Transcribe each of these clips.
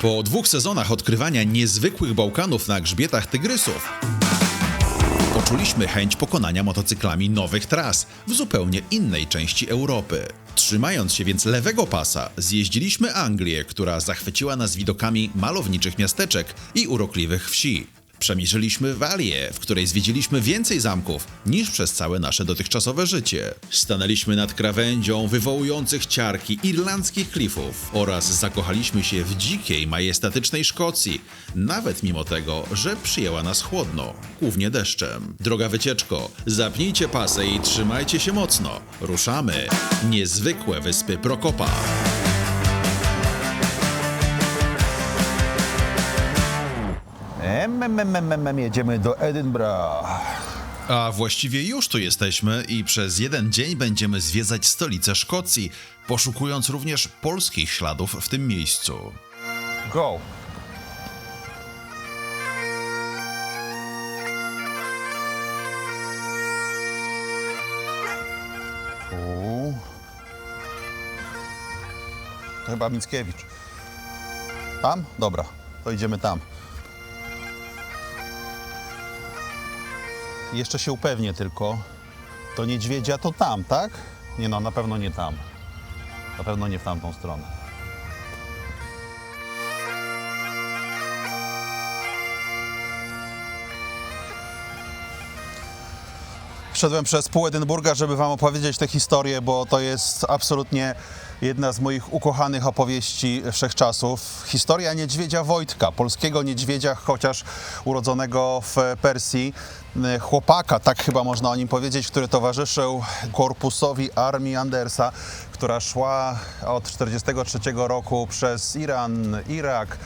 Po dwóch sezonach odkrywania niezwykłych Bałkanów na grzbietach tygrysów, poczuliśmy chęć pokonania motocyklami nowych tras w zupełnie innej części Europy. Trzymając się więc lewego pasa, zjeździliśmy Anglię, która zachwyciła nas widokami malowniczych miasteczek i urokliwych wsi. Przemierzyliśmy Walię, w której zwiedziliśmy więcej zamków niż przez całe nasze dotychczasowe życie. Stanęliśmy nad krawędzią wywołujących ciarki irlandzkich klifów oraz zakochaliśmy się w dzikiej, majestatycznej Szkocji, nawet mimo tego, że przyjęła nas chłodno, głównie deszczem. Droga wycieczko, zapnijcie pasy i trzymajcie się mocno. Ruszamy. Niezwykłe wyspy Prokopa. Em, em, em, em, em, em, jedziemy do Edynbra. A właściwie już tu jesteśmy i przez jeden dzień będziemy zwiedzać stolicę Szkocji, poszukując również polskich śladów w tym miejscu. Go! To chyba Mickiewicz. Tam? Dobra, to idziemy tam. Jeszcze się upewnię tylko. To niedźwiedzia to tam, tak? Nie no, na pewno nie tam. Na pewno nie w tamtą stronę. Szedłem przez pół Edynburga, żeby Wam opowiedzieć tę historię, bo to jest absolutnie jedna z moich ukochanych opowieści wszechczasów. Historia niedźwiedzia Wojtka, polskiego niedźwiedzia, chociaż urodzonego w Persji. Chłopaka, tak chyba można o nim powiedzieć, który towarzyszył korpusowi armii Andersa, która szła od 1943 roku przez Iran, Irak,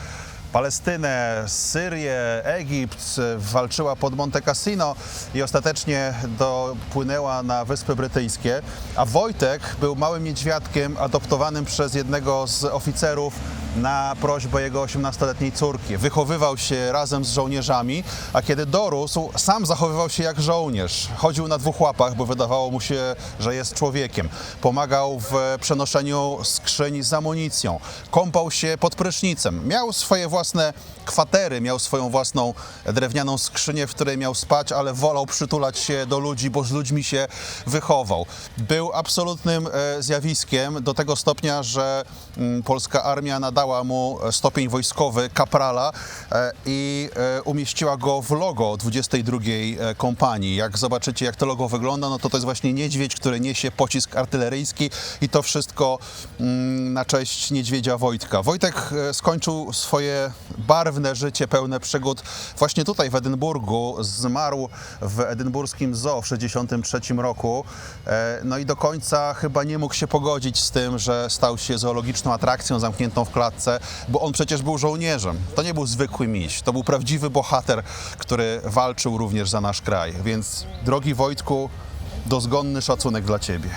Palestynę, Syrię, Egipt, walczyła pod Monte Cassino i ostatecznie dopłynęła na Wyspy Brytyjskie. A Wojtek był małym niedźwiadkiem adoptowanym przez jednego z oficerów na prośbę jego 18-letniej córki. Wychowywał się razem z żołnierzami, a kiedy dorósł, sam zachowywał się jak żołnierz. Chodził na dwóch łapach, bo wydawało mu się, że jest człowiekiem. Pomagał w przenoszeniu skrzyni z amunicją. Kąpał się pod prysznicem. Miał swoje własne kwatery, miał swoją własną drewnianą skrzynię, w której miał spać, ale wolał przytulać się do ludzi, bo z ludźmi się wychował. Był absolutnym e, zjawiskiem do tego stopnia, że mm, polska armia nadała mu stopień wojskowy kaprala e, i e, umieściła go w logo 22 e, kompanii. Jak zobaczycie, jak to logo wygląda, no to to jest właśnie niedźwiedź, który niesie pocisk artyleryjski i to wszystko mm, na cześć niedźwiedzia Wojtka. Wojtek e, skończył swoje barwne życie pełne przygód właśnie tutaj w Edynburgu. Zmarł w edynburskim zoo w 1963 roku. E, No i do końca chyba nie mógł się pogodzić z tym, że stał się zoologiczną atrakcją zamkniętą w klatce, bo on przecież był żołnierzem. To nie był zwykły miś, to był prawdziwy bohater, który walczył również za nasz kraj. Więc drogi Wojtku, dozgonny szacunek dla Ciebie.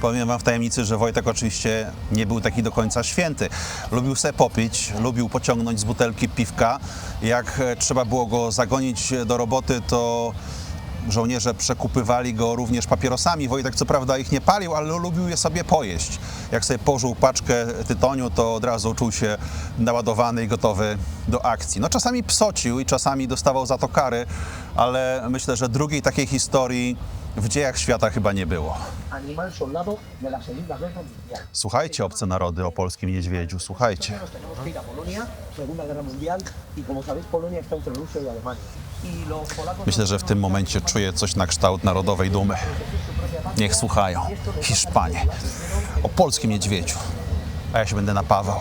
Powiem wam w tajemnicy, że Wojtek oczywiście nie był taki do końca święty. Lubił se popić, lubił pociągnąć z butelki piwka. Jak e, trzeba było go zagonić do roboty, to żołnierze przekupywali go również papierosami. Wojtek co prawda ich nie palił, ale lubił je sobie pojeść. Jak sobie pożył paczkę tytoniu, to od razu czuł się naładowany i gotowy do akcji. No czasami psocił i czasami dostawał za to kary, ale myślę, że drugiej takiej historii w dziejach świata chyba nie było. Słuchajcie, obce narody, o polskim niedźwiedziu, słuchajcie. Myślę, że w tym momencie czuję coś na kształt narodowej dumy. Niech słuchają. Hiszpanie. O polskim niedźwiedziu. A ja się będę napawał.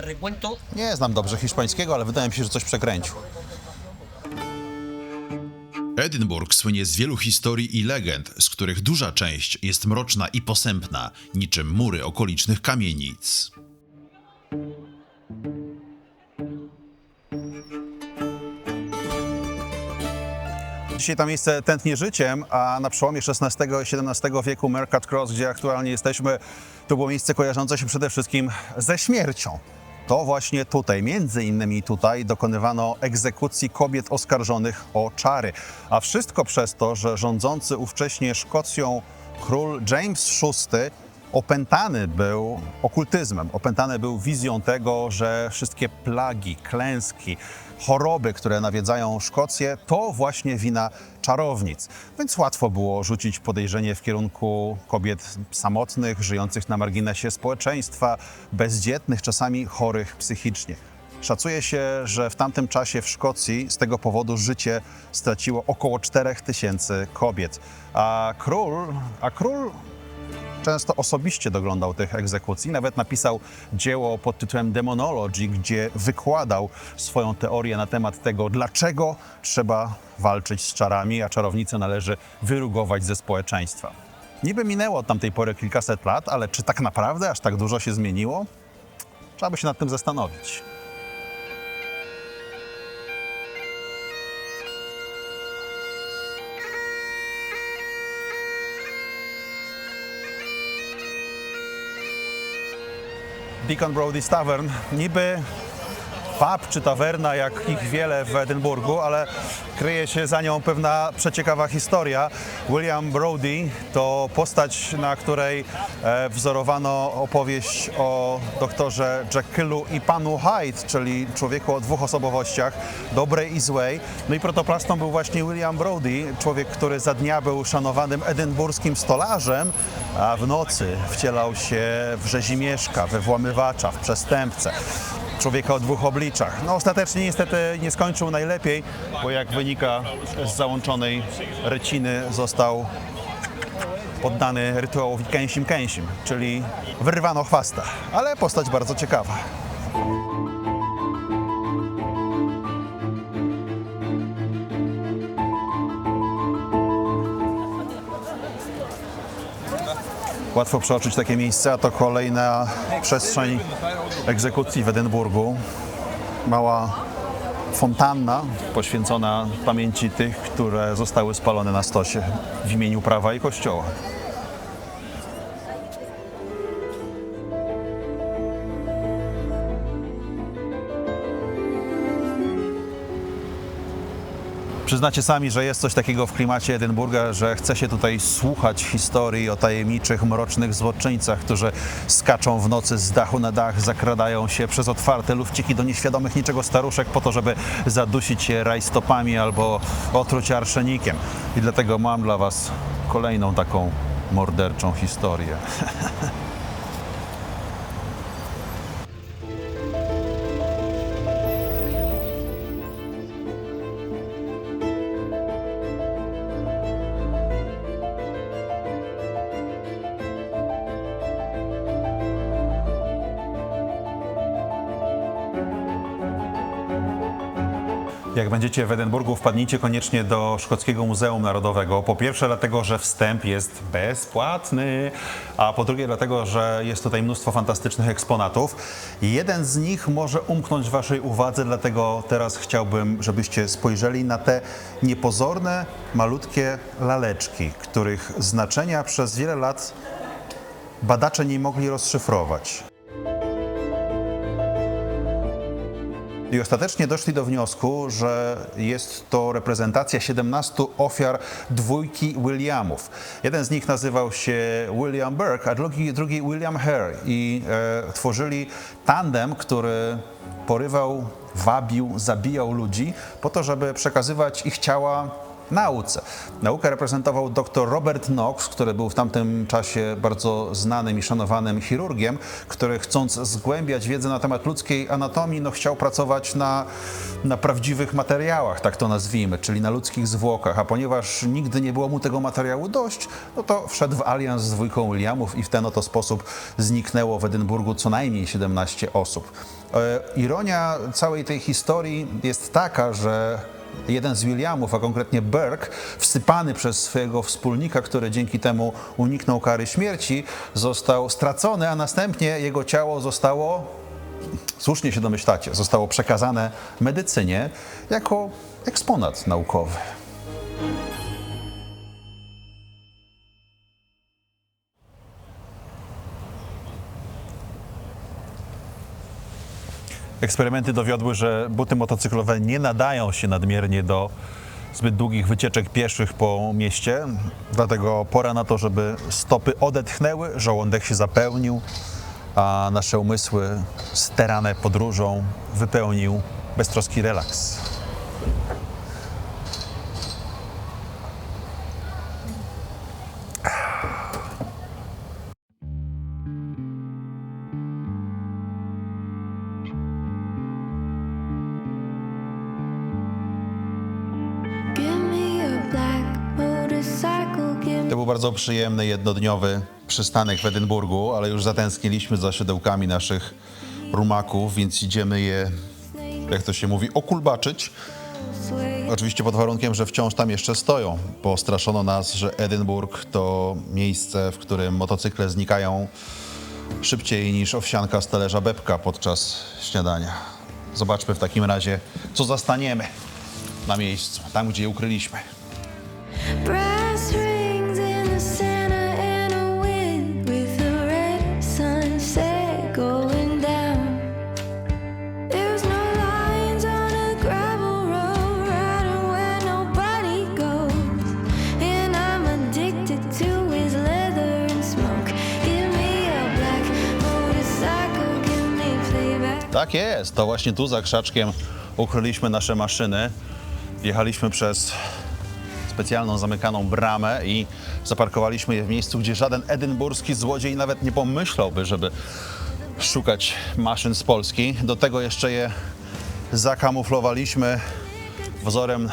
recuento Nie znam dobrze hiszpańskiego, ale wydaje mi się, że coś przekręcił. Edynburg słynie z wielu historii i legend, z których duża część jest mroczna i posępna, niczym mury okolicznych kamienic. Dzisiaj to miejsce tętnie życiem, a na przełomie XVI i XVII wieku Mercat Cross, gdzie aktualnie jesteśmy, to było miejsce kojarzące się przede wszystkim ze śmiercią. To właśnie tutaj, między innymi tutaj, dokonywano egzekucji kobiet oskarżonych o czary. A wszystko przez to, że rządzący ówcześnie Szkocją Król James VI opętany był okultyzmem, opętany był wizją tego, że wszystkie plagi, klęski, choroby, które nawiedzają Szkocję, to właśnie wina czarownic. Więc łatwo było rzucić podejrzenie w kierunku kobiet samotnych, żyjących na marginesie społeczeństwa, bezdzietnych, czasami chorych psychicznie. Szacuje się, że w tamtym czasie w Szkocji z tego powodu życie straciło około 4000 kobiet. A król, a król często osobiście doglądał tych egzekucji. Nawet napisał dzieło pod tytułem Demonology, gdzie wykładał swoją teorię na temat tego, dlaczego trzeba walczyć z czarami, a czarownice należy wyrugować ze społeczeństwa. Niby minęło od tamtej pory kilkaset lat, ale czy tak naprawdę aż tak dużo się zmieniło? Trzeba by się nad tym zastanowić. Deacon Brody's Tavern. Niby pub czy tawerna, jak ich wiele w Edynburgu, ale kryje się za nią pewna przeciekawa historia. William Brody to postać, na której e, wzorowano opowieść o doktorze Jekylu i panu Hyde, czyli człowieku o dwóch osobowościach, dobrej i złej. No i protoplastą był właśnie William Brody, człowiek, który za dnia był szanowanym edynburskim stolarzem, a w nocy wcielał się w rzezimieszka, we włamywacza, w przestępcę człowieka o dwóch obliczach. No ostatecznie niestety nie skończył najlepiej, bo jak wynika z załączonej ryciny został poddany rytuałowi kęsim kęsim, czyli wyrwano chwasta, ale postać bardzo ciekawa. Łatwo przeoczyć takie miejsce, a to kolejna przestrzeń egzekucji w Edynburgu. Mała fontanna poświęcona pamięci tych, które zostały spalone na stosie w imieniu prawa i kościoła. Przyznacie sami, że jest coś takiego w klimacie Edynburga, że chce się tutaj słuchać historii o tajemniczych, mrocznych złoczyńcach, którzy skaczą w nocy z dachu na dach, zakradają się przez otwarte lufciki do nieświadomych niczego staruszek po to, żeby zadusić je rajstopami albo otruć arszenikiem. I dlatego mam dla was kolejną taką morderczą historię. Jak będziecie w Edynburgu, wpadnijcie koniecznie do Szkockiego Muzeum Narodowego. Po pierwsze dlatego, że wstęp jest bezpłatny, a po drugie dlatego, że jest tutaj mnóstwo fantastycznych eksponatów. Jeden z nich może umknąć waszej uwadze, dlatego teraz chciałbym, żebyście spojrzeli na te niepozorne, malutkie laleczki, których znaczenia przez wiele lat badacze nie mogli rozszyfrować. I ostatecznie doszli do wniosku, że jest to reprezentacja 17 ofiar dwójki Williamów. Jeden z nich nazywał się William Burke, a drugi, drugi William Hare. I e, tworzyli tandem, który porywał, wabił, zabijał ludzi po to, żeby przekazywać ich ciała nauce. Naukę reprezentował dr Robert Knox, który był w tamtym czasie bardzo znanym i szanowanym chirurgiem, który chcąc zgłębiać wiedzę na temat ludzkiej anatomii, no chciał pracować na, na prawdziwych materiałach, tak to nazwijmy, czyli na ludzkich zwłokach, a ponieważ nigdy nie było mu tego materiału dość, no to wszedł w alians z dwójką Williamów i w ten oto sposób zniknęło w Edynburgu co najmniej 17 osób. E, Ironia całej tej historii jest taka, że jeden z Williamów, a konkretnie Burke, wsypany przez swojego wspólnika, który dzięki temu uniknął kary śmierci, został stracony, a następnie jego ciało zostało, słusznie się domyślacie, zostało przekazane medycynie jako eksponat naukowy. Eksperymenty dowiodły, że buty motocyklowe nie nadają się nadmiernie do zbyt długich wycieczek pieszych po mieście, dlatego pora na to, żeby stopy odetchnęły, żołądek się zapełnił, a nasze umysły sterane podróżą wypełnił beztroski relaks. Bardzo przyjemny, jednodniowy przystanek w Edynburgu, ale już zatęskniliśmy za szydełkami naszych rumaków, więc idziemy je, jak to się mówi, okulbaczyć. Oczywiście pod warunkiem, że wciąż tam jeszcze stoją, bo straszono nas, że Edynburg to miejsce, w którym motocykle znikają szybciej niż owsianka z talerza bebka podczas śniadania. Zobaczmy w takim razie, co zastaniemy na miejscu, tam gdzie je ukryliśmy. Jest, to właśnie tu za krzaczkiem ukryliśmy nasze maszyny. Wjechaliśmy przez specjalną zamykaną bramę i zaparkowaliśmy je w miejscu, gdzie żaden edynburski złodziej nawet nie pomyślałby, żeby szukać maszyn z Polski. Do tego jeszcze je zakamuflowaliśmy wzorem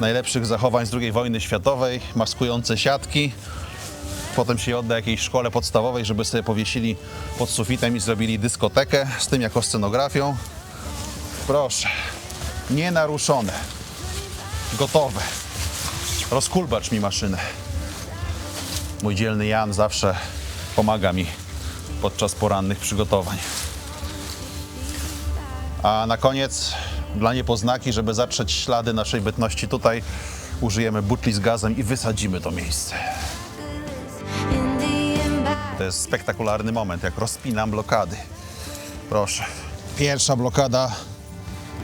najlepszych zachowań z II wojny światowej, maskujące siatki. Potem się je odda jakiejś szkole podstawowej, żeby sobie powiesili pod sufitem i zrobili dyskotekę z tym jako scenografią. Proszę, nienaruszone, gotowe. Rozkulbacz mi maszynę. Mój dzielny Jan zawsze pomaga mi podczas porannych przygotowań. A na koniec, dla niepoznaki, żeby zatrzeć ślady naszej bytności tutaj, użyjemy butli z gazem i wysadzimy to miejsce. To jest spektakularny moment, jak rozpinam blokady. Proszę. Pierwsza blokada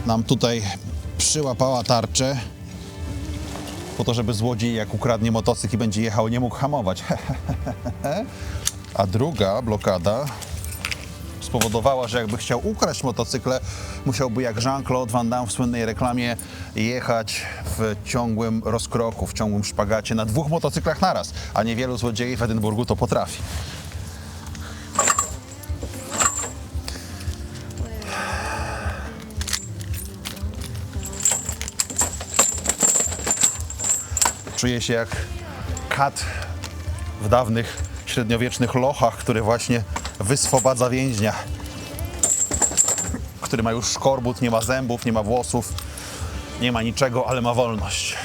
nam tutaj przyłapała tarczę. Po to, żeby złodziej, jak ukradnie motocykl i będzie jechał, nie mógł hamować. A druga blokada spowodowała, że jakby chciał ukraść motocykle, musiałby jak Jean-Claude Van Damme w słynnej reklamie jechać w ciągłym rozkroku, w ciągłym szpagacie na dwóch motocyklach naraz, a niewielu złodziei w Edynburgu to potrafi. Czuję się jak kat w dawnych średniowiecznych lochach, który właśnie wyswobadza więźnia. Który ma już szkorbut, nie ma zębów, nie ma włosów, nie ma niczego, ale ma wolność.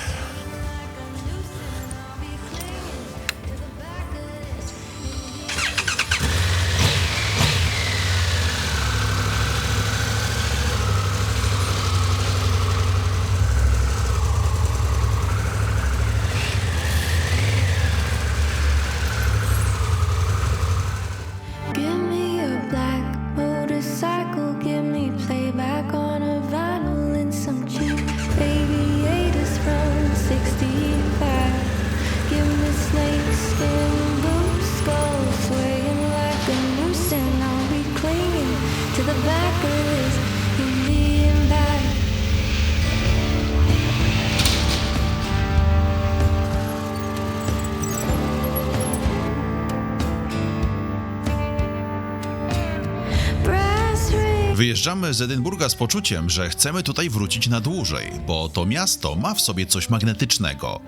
Wyjeżdżamy z Edynburga z poczuciem, że chcemy tutaj wrócić na dłużej, bo to miasto ma w sobie coś magnetycznego.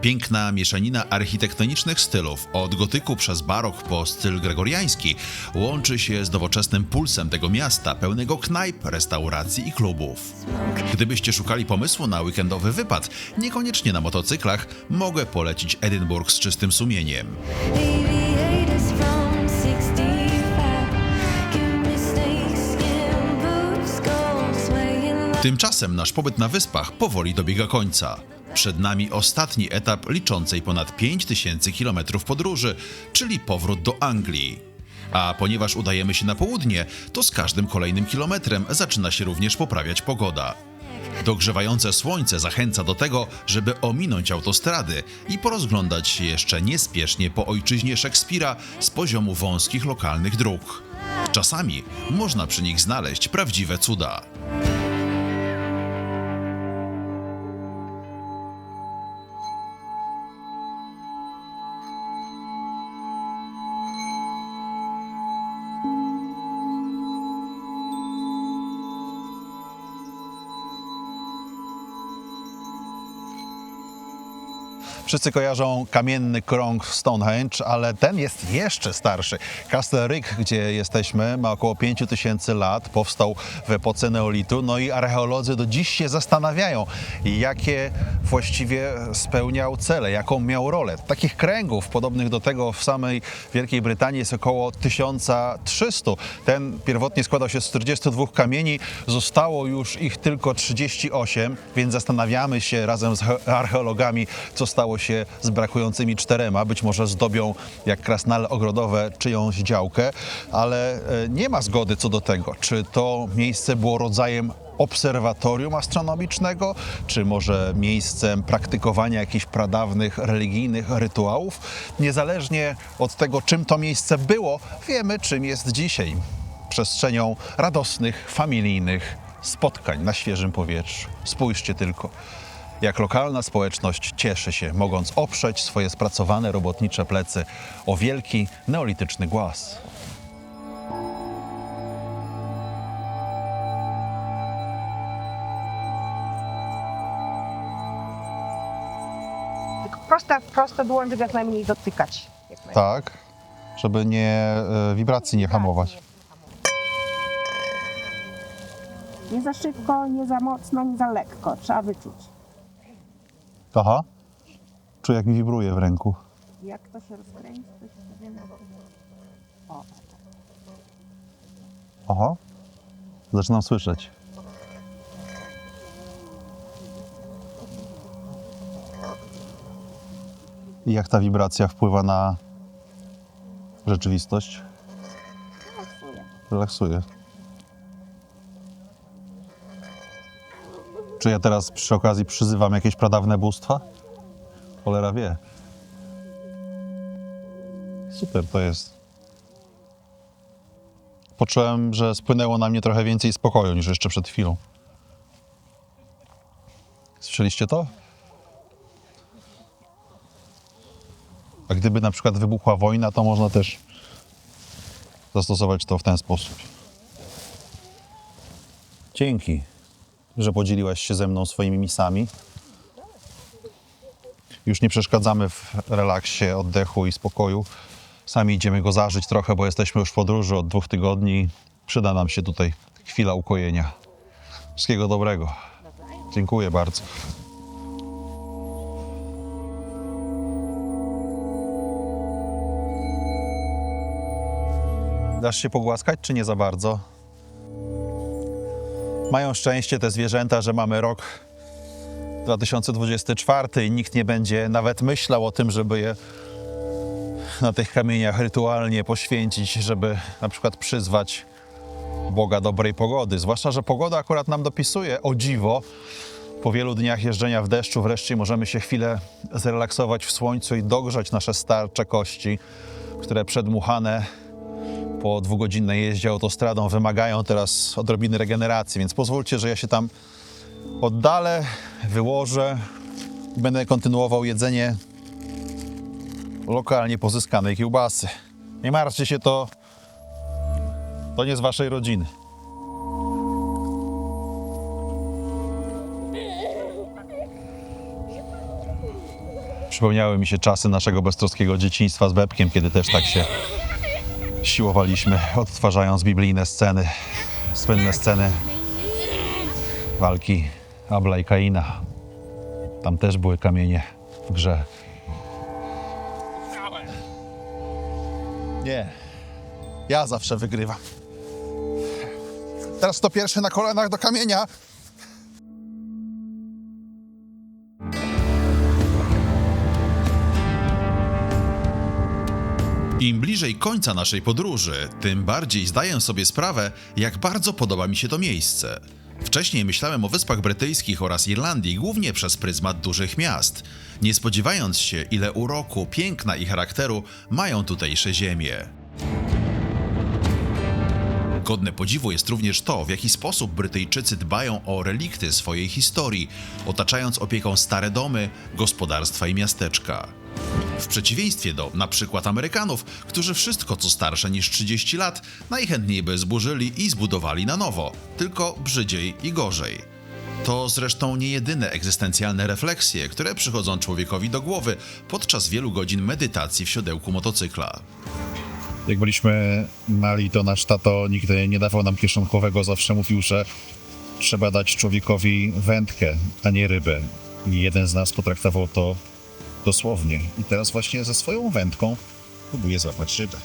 Piękna mieszanina architektonicznych stylów, od gotyku przez barok po styl gregoriański, łączy się z nowoczesnym pulsem tego miasta, pełnego knajp, restauracji i klubów. Gdybyście szukali pomysłu na weekendowy wypad, niekoniecznie na motocyklach, mogę polecić Edynburg z czystym sumieniem. Tymczasem nasz pobyt na wyspach powoli dobiega końca. Przed nami ostatni etap liczącej ponad 5000 km podróży, czyli powrót do Anglii. A ponieważ udajemy się na południe, to z każdym kolejnym kilometrem zaczyna się również poprawiać pogoda. Dogrzewające słońce zachęca do tego, żeby ominąć autostrady i porozglądać się jeszcze niespiesznie po ojczyźnie Szekspira z poziomu wąskich lokalnych dróg. Czasami można przy nich znaleźć prawdziwe cuda. Wszyscy kojarzą kamienny krąg Stonehenge, ale ten jest jeszcze starszy. Castle Rick, gdzie jesteśmy, ma około 5000 lat, powstał w epoce neolitu, no i archeolodzy do dziś się zastanawiają, jakie właściwie spełniał cele, jaką miał rolę. Takich kręgów podobnych do tego w samej Wielkiej Brytanii jest około 1300. Ten pierwotnie składał się z 42 kamieni, zostało już ich tylko 38, więc zastanawiamy się razem z he- archeologami, co stało się z brakującymi czterema. Być może zdobią jak krasnale ogrodowe czyjąś działkę, ale e, nie ma zgody co do tego, czy to miejsce było rodzajem obserwatorium astronomicznego, czy może miejscem praktykowania jakichś pradawnych religijnych rytuałów. Niezależnie od tego, czym to miejsce było, wiemy, czym jest dzisiaj. Przestrzenią radosnych, familijnych spotkań na świeżym powietrzu. Spójrzcie tylko, jak lokalna społeczność cieszy się, mogąc oprzeć swoje spracowane robotnicze plecy o wielki neolityczny głaz. Tylko prosto było, żeby jak najmniej dotykać. Jak najmniej. Tak, żeby nie e, wibracji nie hamować. Nie za szybko, nie za mocno, nie za lekko. Trzeba wyczuć. Aha. Czuję, jak mi wibruje w ręku. Jak to się rozkręci, to się sobie na O, Aha. Zaczynam słyszeć. I jak ta wibracja wpływa na rzeczywistość? pasuje. Relaksuje. Czy ja teraz przy okazji przyzywam jakieś pradawne bóstwa? Cholera wie. Super to jest. Poczułem, że spłynęło na mnie trochę więcej spokoju niż jeszcze przed chwilą. Słyszeliście to? A gdyby na przykład wybuchła wojna, to można też zastosować to w ten sposób. Dzięki, że podzieliłaś się ze mną swoimi misami. Już nie przeszkadzamy w relaksie, oddechu i spokoju. Sami idziemy go zażyć trochę, bo jesteśmy już w podróży od dwóch tygodni. Przyda nam się tutaj chwila ukojenia. Wszystkiego dobrego. Dziękuję bardzo. Dasz się pogłaskać, czy nie za bardzo? Mają szczęście te zwierzęta, że mamy rok 2024 i nikt nie będzie nawet myślał o tym, żeby je na tych kamieniach rytualnie poświęcić, żeby na przykład przyzwać Boga dobrej pogody. Zwłaszcza, że pogoda akurat nam dopisuje o dziwo. Po wielu dniach jeżdżenia w deszczu wreszcie możemy się chwilę zrelaksować w słońcu i dogrzać nasze starcze kości, które przedmuchane po dwugodzinnej jeździe autostradą wymagają teraz odrobiny regeneracji, więc pozwólcie, że ja się tam oddalę, wyłożę i będę kontynuował jedzenie lokalnie pozyskanej kiełbasy. Nie martwcie się, to, to nie z waszej rodziny. Przypomniały mi się czasy naszego beztroskiego dzieciństwa z Bebkiem, kiedy też tak się siłowaliśmy, odtwarzając biblijne sceny, słynne sceny walki Abla i Kaina. Tam też były kamienie w grze. Nie. Ja zawsze wygrywam. Teraz to pierwszy na kolanach do kamienia. Im bliżej końca naszej podróży, tym bardziej zdaję sobie sprawę, jak bardzo podoba mi się to miejsce. Wcześniej myślałem o Wyspach Brytyjskich oraz Irlandii głównie przez pryzmat dużych miast, nie spodziewając się, ile uroku, piękna i charakteru mają tutejsze ziemie. Godne podziwu jest również to, w jaki sposób Brytyjczycy dbają o relikty swojej historii, otaczając opieką stare domy, gospodarstwa i miasteczka. W przeciwieństwie do przykład Amerykanów, którzy wszystko co starsze niż 30 lat najchętniej by zburzyli i zbudowali na nowo, tylko brzydziej i gorzej. To zresztą nie jedyne egzystencjalne refleksje, które przychodzą człowiekowi do głowy podczas wielu godzin medytacji w siodełku motocykla. Jak byliśmy mali, to nasz tato nigdy nie dawał nam kieszonkowego, zawsze mówił, że trzeba dać człowiekowi wędkę, a nie rybę. I jeden z nas potraktował to dosłownie. I teraz właśnie ze swoją wędką próbuje złapać rybę.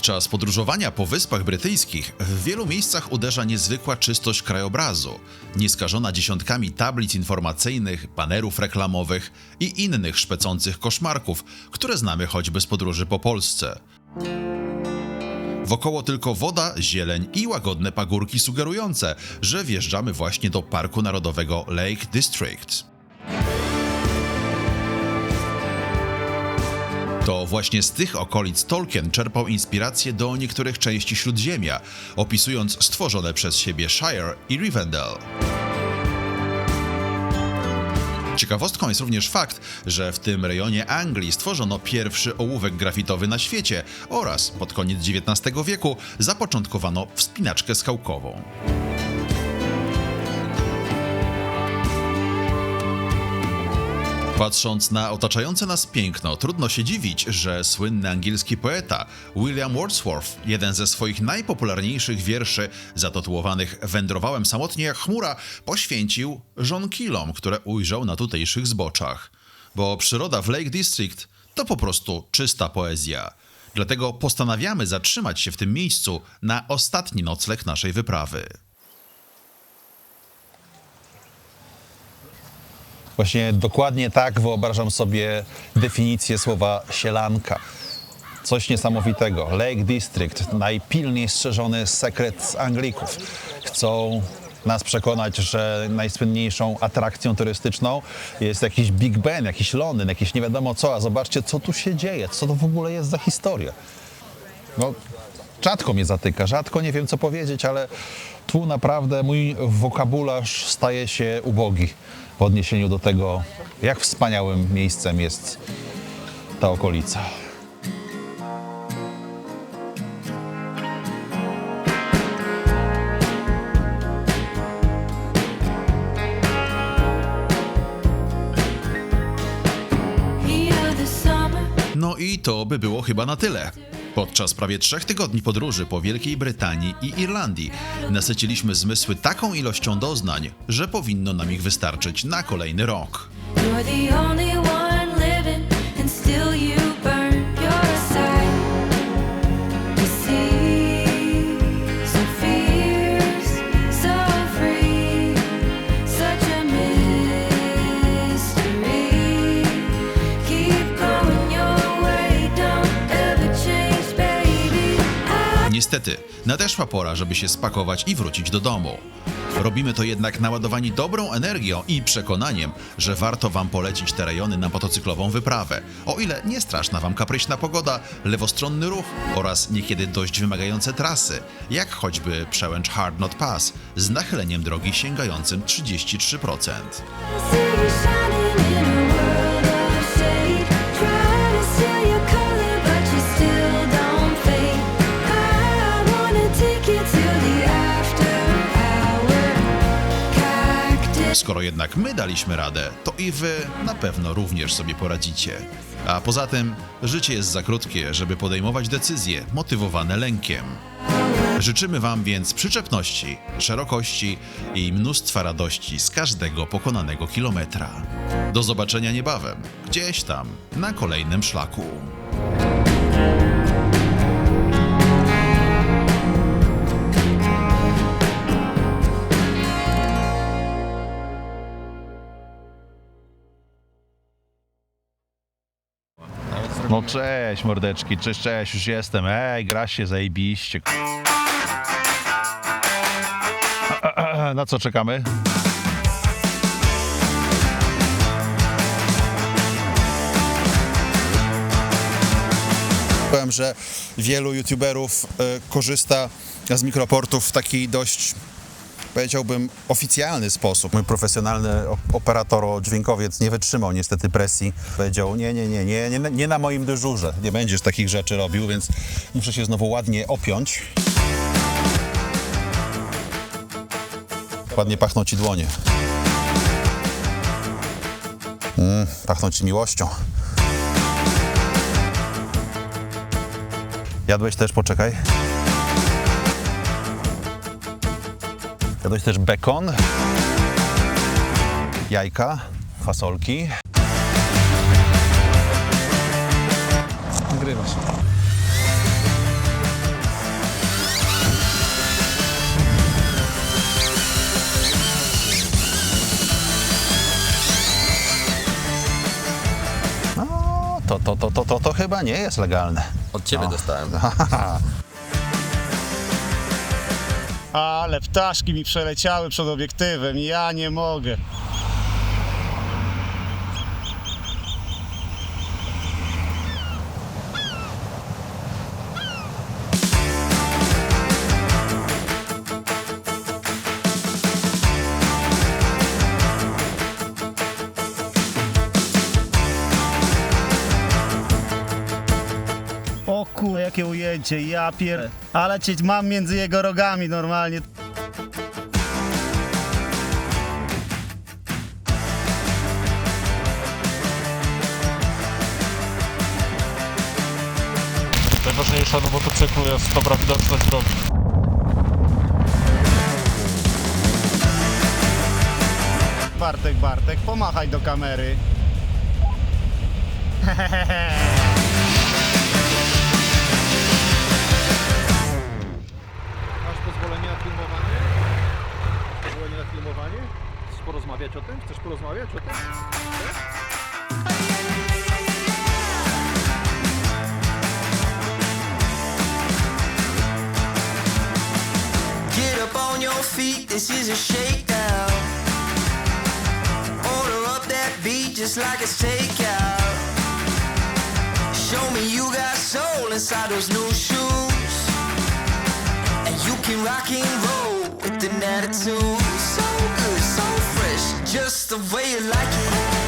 Podczas podróżowania po Wyspach Brytyjskich w wielu miejscach uderza niezwykła czystość krajobrazu, nieskażona dziesiątkami tablic informacyjnych, banerów reklamowych i innych szpecących koszmarków, które znamy choćby z podróży po Polsce. Wokoło tylko woda, zieleń i łagodne pagórki sugerujące, że wjeżdżamy właśnie do Parku Narodowego Lake District. To właśnie z tych okolic Tolkien czerpał inspirację do niektórych części Śródziemia, opisując stworzone przez siebie Shire i Rivendell. Ciekawostką jest również fakt, że w tym rejonie Anglii stworzono pierwszy ołówek grafitowy na świecie oraz pod koniec XIX wieku zapoczątkowano wspinaczkę skałkową. Patrząc na otaczające nas piękno, trudno się dziwić, że słynny angielski poeta William Wordsworth, jeden ze swoich najpopularniejszych wierszy zatytułowanych Wędrowałem samotnie jak chmura, poświęcił żonkilom, które ujrzał na tutejszych zboczach. Bo przyroda w Lake District to po prostu czysta poezja. Dlatego postanawiamy zatrzymać się w tym miejscu na ostatni nocleg naszej wyprawy. Właśnie dokładnie tak wyobrażam sobie definicję słowa sielanka. Coś niesamowitego. Lake District, najpilniej strzeżony sekret Anglików. Chcą nas przekonać, że najsłynniejszą atrakcją turystyczną jest jakiś Big Ben, jakiś Londyn, jakieś nie wiadomo co, a zobaczcie, co tu się dzieje, co to w ogóle jest za historia. No, rzadko mnie zatyka, rzadko nie wiem co powiedzieć, ale tu naprawdę mój wokabularz staje się ubogi w odniesieniu do tego, jak wspaniałym miejscem jest ta okolica. No i to by było chyba na tyle. Podczas prawie trzech tygodni podróży po Wielkiej Brytanii i Irlandii nasyciliśmy zmysły taką ilością doznań, że powinno nam ich wystarczyć na kolejny rok. You're the only one living, and still you Niestety, nadeszła pora, żeby się spakować i wrócić do domu. Robimy to jednak naładowani dobrą energią i przekonaniem, że warto Wam polecić te rejony na motocyklową wyprawę. O ile nie straszna Wam kapryśna pogoda, lewostronny ruch oraz niekiedy dość wymagające trasy, jak choćby przełęcz Hard Knot Pass z nachyleniem drogi sięgającym 33%. Skoro jednak my daliśmy radę, to i wy na pewno również sobie poradzicie. A poza tym, życie jest za krótkie, żeby podejmować decyzje motywowane lękiem. Życzymy Wam więc przyczepności, szerokości i mnóstwa radości z każdego pokonanego kilometra. Do zobaczenia niebawem, gdzieś tam, na kolejnym szlaku. Cześć mordeczki, cześć, cześć, już jestem. Ej, gra się zajebiście. Na co czekamy? Powiem, że wielu youtuberów e, korzysta z mikroportów w taki dość, powiedziałbym, oficjalny sposób. Mój profesjonalny o- operator, dźwiękowiec nie wytrzymał niestety presji. Powiedział, nie, nie, nie, nie, nie, nie na moim dyżurze. Nie będziesz takich rzeczy robił, więc muszę się znowu ładnie opiąć. Ładnie pachną ci dłonie. Mm, pachną ci miłością. Jadłeś też, poczekaj. Jadłeś też bekon, jajka, fasolki. Nagrywasz. No, to, to, to, to, to, to chyba nie jest legalne. Od ciebie dostałem. Ale ptaszki mi przeleciały przed obiektywem, ja nie mogę. Ujęcie, ja pier... Ale cię mam między jego rogami normalnie. Najważniejsza na motocyklu jest dobra widoczność drogi. Bartek, Bartek, pomachaj do kamery. Masz porozmawiać o tym? Chcesz porozmawiać o tym? Get up on your feet, this is a shakedown. Order up that beat just like it's takeout. Show me you got soul inside those new shoes. And you can rock and roll with an attitude just the way you like it.